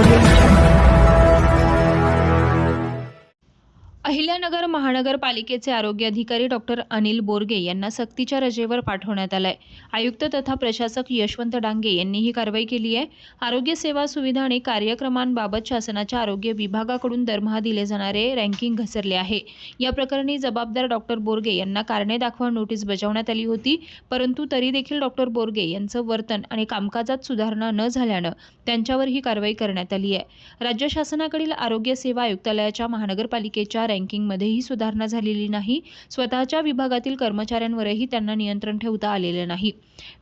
audio. Ahilyanagar महानगरपालिकेचे आरोग्य अधिकारी डॉक्टर अनिल बोरगे यांना सक्तीच्या रजेवर पाठवण्यात आलाय. आयुक्त तथा प्रशासक यशवंत डांगे यांनी ही कारवाई केली आहे. आरोग्य सेवा सुविधा आणि कार्यक्रमांबाबत शासनाच्या आरोग्य विभागाकडून दरमहा दिले जाणारे रँकिंग घसरले आहे. या प्रकरणी जबाबदार डॉक्टर बोरगे यांना कारणे दाखवा नोटीस बजावण्यात आली होती परंतु तरी देखील डॉक्टर बोरगे यांचं वर्तन आणि कामकाजात सुधारणा न झाल्यानं त्यांच्यावर ही कारवाई करण्यात आली आहे. राज्य शासनाकडील आरोग्य सेवा आयुक्तालयाच्या महानगरपालिकेच्या रँकिंगमध्येही सुधारणा झालेली नाही. स्वतःच्या विभागातील कर्मचाऱ्यांवरही त्यांना नियंत्रण ठेवता आलेलं नाही.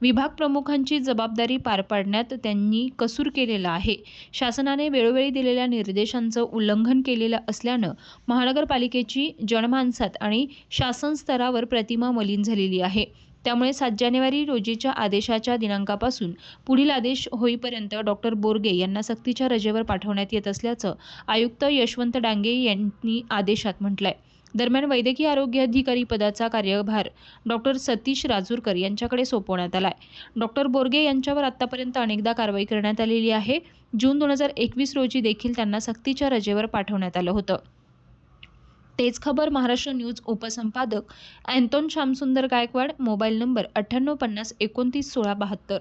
विभाग प्रमुखांची जबाबदारी पार पाडण्यात त्यांनी कसूर केलेला आहे. शासनाने वेळोवेळी दिलेल्या निर्देशांचं उल्लंघन केलेलं असल्यानं महानगरपालिकेची जनमानसात आणि शासन स्तरावर प्रतिमा मलिन झालेली आहे. त्यामुळे सात जानेवारी रोजीच्या आदेशाच्या दिनांकापासून पुढील आदेश होईपर्यंत डॉक्टर बोरगे यांना सक्तीच्या रजेवर पाठवण्यात येत असल्याचं आयुक्त यशवंत डांगे यांनी आदेशात म्हटलंय. दरम्यान वैद्यकीय आरोग्य अधिकारी पदाचा कार्यभार डॉक्टर सतीश राजूरकर यांच्याकडे सोपवण्यात आलाय. डॉक्टर बोरगे यांच्यावर आतापर्यंत अनेकदा कारवाई करण्यात आलेली आहे. जून दोन हजार एकवीस रोजी देखील त्यांना सक्तीच्या रजेवर पाठवण्यात आलं होतं. तेच खबर महाराष्ट्र न्यूज उपसंपादक अँटोन श्यामसुंदर गायकवाड मोबाईल नंबर अठ्ठ्याण्णव पन्नास एकोणतीस सोळा बहात्तर.